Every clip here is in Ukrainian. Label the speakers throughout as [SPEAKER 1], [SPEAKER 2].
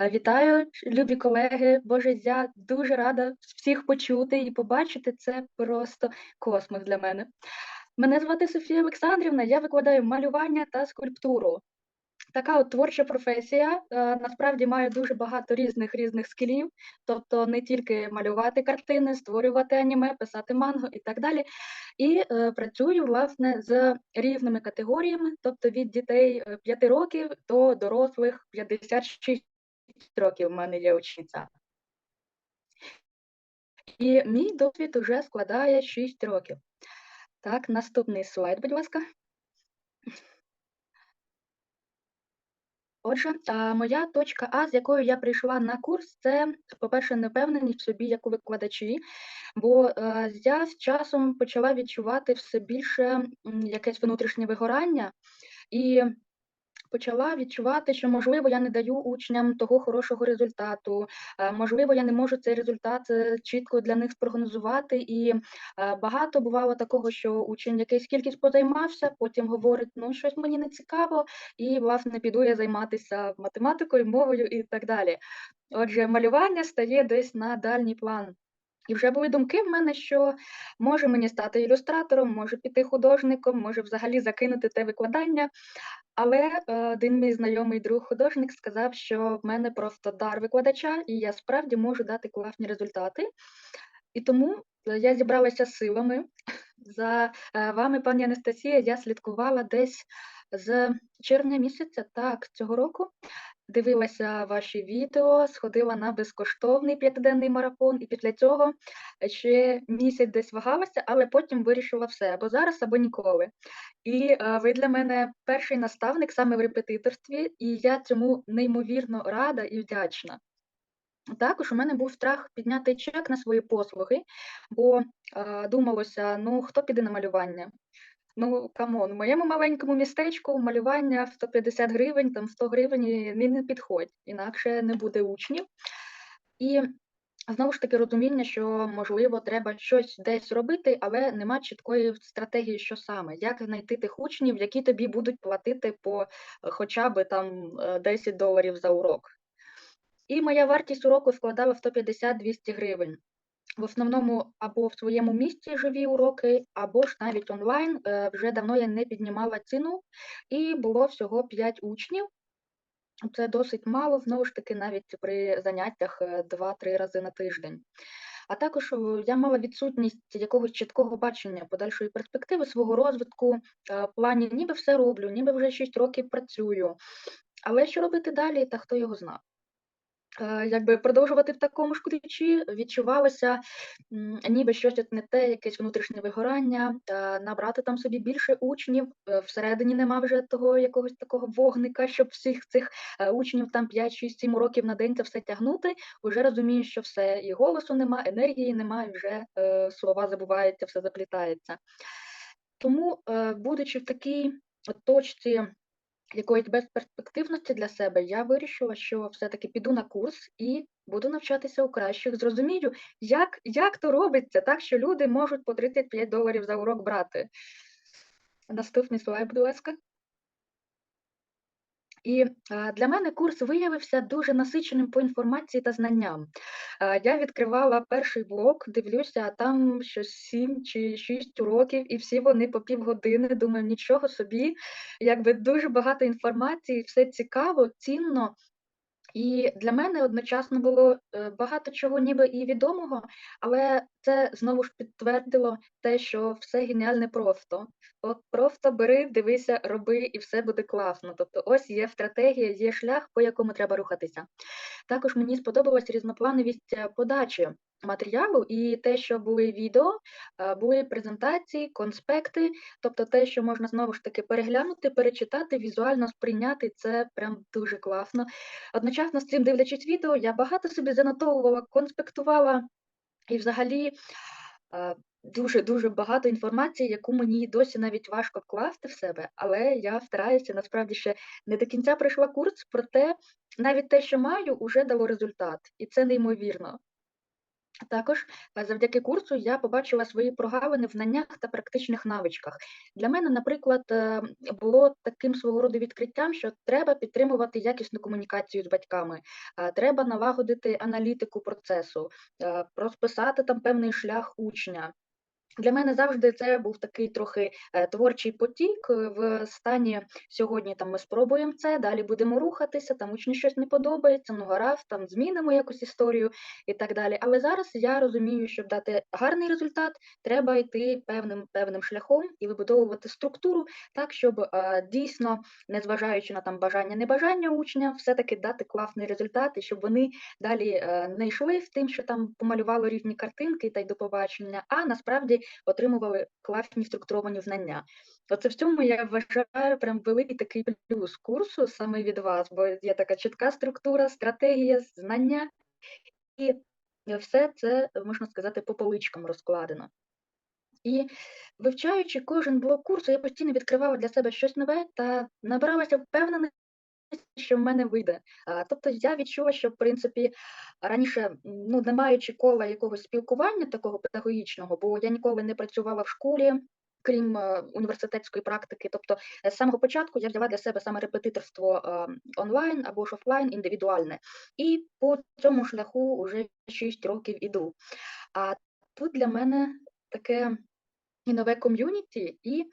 [SPEAKER 1] Вітаю, любі колеги. Боже, я дуже рада всіх почути і побачити. Це просто космос для мене. Мене звати Софія Олександрівна, я викладаю малювання та скульптуру. Така от творча професія е, насправді має дуже багато різних різних скілів, тобто не тільки малювати картини, створювати аніме, писати мангу і так далі. І е, працюю власне з різними категоріями, тобто від дітей 5 е, років до дорослих 56 років в мене є учениця. І мій досвід вже складає 6 років. Так, наступний слайд, будь ласка. Отже, моя точка А, з якою я прийшла на курс, це, по-перше, невпевненість в собі як у викладачі, бо е, я з часом почала відчувати все більше якесь внутрішнє вигорання. І почала відчувати, що можливо я не даю учням того хорошого результату, е, можливо, я не можу цей результат е, чітко для них спрогнозувати. І е, багато бувало такого, що учень якийсь кількість позаймався, потім говорить, ну щось мені не цікаво, і власне піду я займатися математикою, мовою і так далі. Отже, малювання стає десь на дальній план. І вже були думки в мене, що може мені стати ілюстратором, може піти художником, може взагалі закинути те викладання. Але е, один мій знайомий друг художник сказав, що в мене просто дар викладача, і я справді можу дати класні результати. І тому е, я зібралася силами. За е, вами, пані Анастасія, я слідкувала десь з червня місяця так цього року дивилася ваші відео, сходила на безкоштовний п'ятиденний марафон, і після цього ще місяць десь вагалася, але потім вирішила все або зараз, або ніколи. І а, ви для мене перший наставник саме в репетиторстві, і я цьому неймовірно рада і вдячна. Також у мене був страх підняти чек на свої послуги, бо а, думалося, ну хто піде на малювання? Ну, камон, в моєму маленькому містечку малювання в 150 гривень, там 100 гривень не, підходь, інакше не буде учнів. І знову ж таки розуміння, що можливо треба щось десь робити, але нема чіткої стратегії, що саме, як знайти тих учнів, які тобі будуть платити по хоча б там 10 е, доларів за урок. І моя вартість уроку складала 150-200 гривень в основному або в своєму місті живі уроки, або ж навіть онлайн. Е, вже давно я не піднімала ціну, і було всього 5 учнів. Це досить мало, знову ж таки, навіть при заняттях 2-3 е, рази на тиждень. А також е, я мала відсутність якогось чіткого бачення подальшої перспективи свого розвитку, плані ніби все роблю, ніби вже 6 років працюю. Але що робити далі, та хто його знав? Е, якби продовжувати в такому ж ключі, відчувалося, ніби щось не те, якесь внутрішнє вигорання, набрати там собі більше учнів. Е, всередині нема вже того якогось такого вогника, щоб всіх цих е, учнів там 5, 6, 7 років на день це все тягнути. Вже розумію, що все, і голосу нема, енергії нема, і вже слова забуваються, все заплітається. Тому, будучи в такій точці якоїсь безперспективності для себе, я вирішила, що все-таки піду на курс і буду навчатися у кращих. Зрозумію, як як то робиться, так що люди можуть по 35 доларів за урок брати. Наступний слайд, будь ласка. І для мене курс виявився дуже насиченим по інформації та знанням. Я відкривала перший блок, дивлюся, а там щось сім чи шість уроків, і всі вони по півгодини. Думаю, нічого собі, якби дуже багато інформації, все цікаво, цінно. І для мене одночасно було е, багато чого, ніби і відомого, але це знову ж підтвердило те, що все геніальне просто. От просто бери, дивися, роби, і все буде класно. Тобто, ось є стратегія, є шлях, по якому треба рухатися. Також мені сподобалась різноплановість е, подачі матеріалу і те, що були відео, е, були презентації, конспекти, тобто те, що можна знову ж таки переглянути, перечитати, візуально сприйняти, це прям дуже класно. Одночасно з цим дивлячись відео, я багато собі занотовувала, конспектувала і взагалі. Дуже дуже багато інформації, яку мені досі навіть важко вкласти в себе, але я стараюся насправді ще не до кінця пройшла курс, проте навіть те, що маю, вже дало результат, і це неймовірно. Також е, завдяки курсу я побачила свої прогалини в знаннях та практичних навичках. Для мене, наприклад, е, було таким свого роду відкриттям, що треба підтримувати якісну комунікацію з батьками, е, треба налагодити аналітику процесу, розписати там певний шлях учня. Для мене завжди це був такий трохи е, творчий потік е, в стані сьогодні там ми спробуємо це, далі будемо рухатися, там учню щось не подобається, ну гаразд, там змінимо якусь історію і так далі. Але зараз я розумію, щоб дати гарний результат, треба йти певним певним шляхом і вибудовувати структуру так, щоб е, дійсно, незважаючи на там бажання, небажання учня, все-таки дати класний результат, і щоб вони далі не йшли в тим, що там помалювали різні картинки та й до побачення, а насправді отримували класні структуровані знання. Оце в цьому я вважаю прям великий такий плюс курсу саме від вас, бо є така чітка структура, стратегія, знання, і все це, можна сказати, по поличкам розкладено. І вивчаючи кожен блок курсу, я постійно відкривала для себе щось нове та набиралася впевненості, що в мене вийде. Тобто я відчула, що в принципі раніше, ну не маючи кола якогось спілкування такого педагогічного, бо я ніколи не працювала в школі. Крім е, університетської практики, тобто е, з самого початку я взяла для себе саме репетиторство е, онлайн або ж офлайн індивідуальне, і по цьому шляху вже 6 років іду. А тут для мене таке і нове ком'юніті, і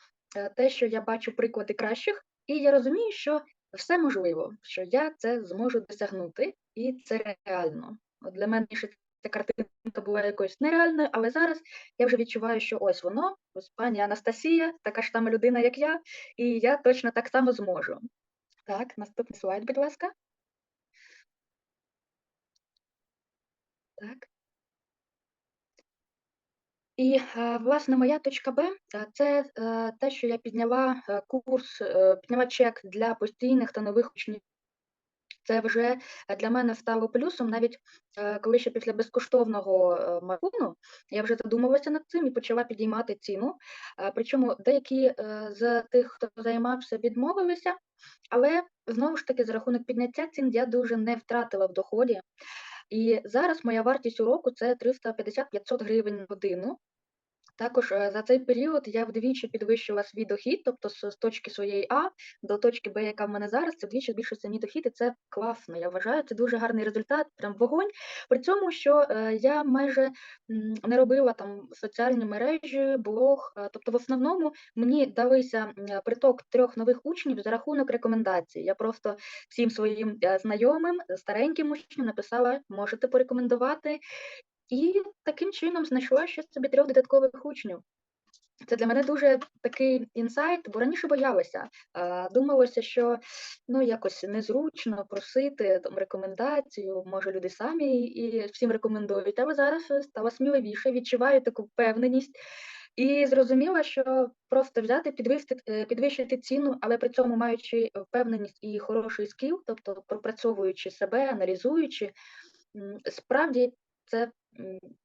[SPEAKER 1] те, що я бачу приклади кращих, і я розумію, що все можливо, що я це зможу досягнути, і це реально. От Для мене ще ця картинка була якоюсь нереальною, але зараз я вже відчуваю, що ось воно, ось пані Анастасія, така ж сама людина, як я, і я точно так само зможу. Так, наступний слайд, будь ласка. Так. І, е, власне, моя точка Б е, це е, те, що я підняла курс, підняла чек для постійних та нових учнів. Це вже для мене стало плюсом, навіть коли ще після безкоштовного марафону я вже задумалася над цим і почала підіймати ціну. Причому деякі з тих, хто займався, відмовилися, але знову ж таки за рахунок підняття цін я дуже не втратила в доході. І зараз моя вартість уроку це 350-500 гривень на годину. Також е, за цей період я вдвічі підвищила свій дохід, тобто з, точки своєї А до точки Б, яка в мене зараз, це вдвічі збільшився мій дохід, і це класно. Я вважаю, це дуже гарний результат, прям вогонь. При цьому, що е, я майже не робила там соціальні мережі, блог. Е, тобто, в основному мені далися приток трьох нових учнів за рахунок рекомендацій. Я просто всім своїм знайомим, стареньким учням написала, можете порекомендувати. І таким чином знайшла ще собі трьох додаткових учнів. Це для мене дуже такий інсайт, бо раніше боялася. Думалося, що ну якось незручно просити там рекомендацію, може люди самі і всім рекомендують. Але зараз стала сміливіше, відчуваю таку впевненість і зрозуміла, що просто взяти, підвищити, е, підвищити ціну, але при цьому маючи впевненість і хороший скіл, тобто пропрацьовуючи себе, аналізуючи, справді це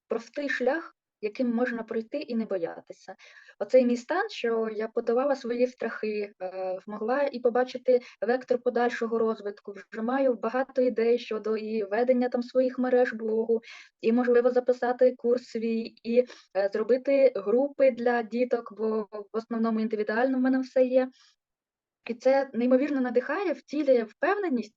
[SPEAKER 1] простий шлях, яким можна пройти і не боятися. Оцей мій стан, що я подавала свої страхи, е, могла і побачити вектор подальшого розвитку. Вже маю багато ідей щодо і ведення там своїх мереж блогу, і можливо записати курс свій, і е, зробити групи для діток, бо в основному індивідуально в мене все є. І це неймовірно надихає, втілює впевненість.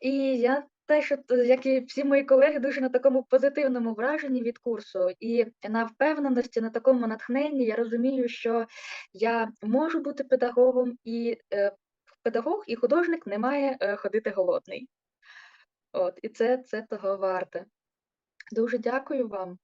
[SPEAKER 1] І я теж, як і всі мої колеги, дуже на такому позитивному враженні від курсу і на впевненості, на такому натхненні я розумію, що я можу бути педагогом, і е, педагог і художник не має е, ходити голодний. От, І це, це того варте. Дуже дякую вам.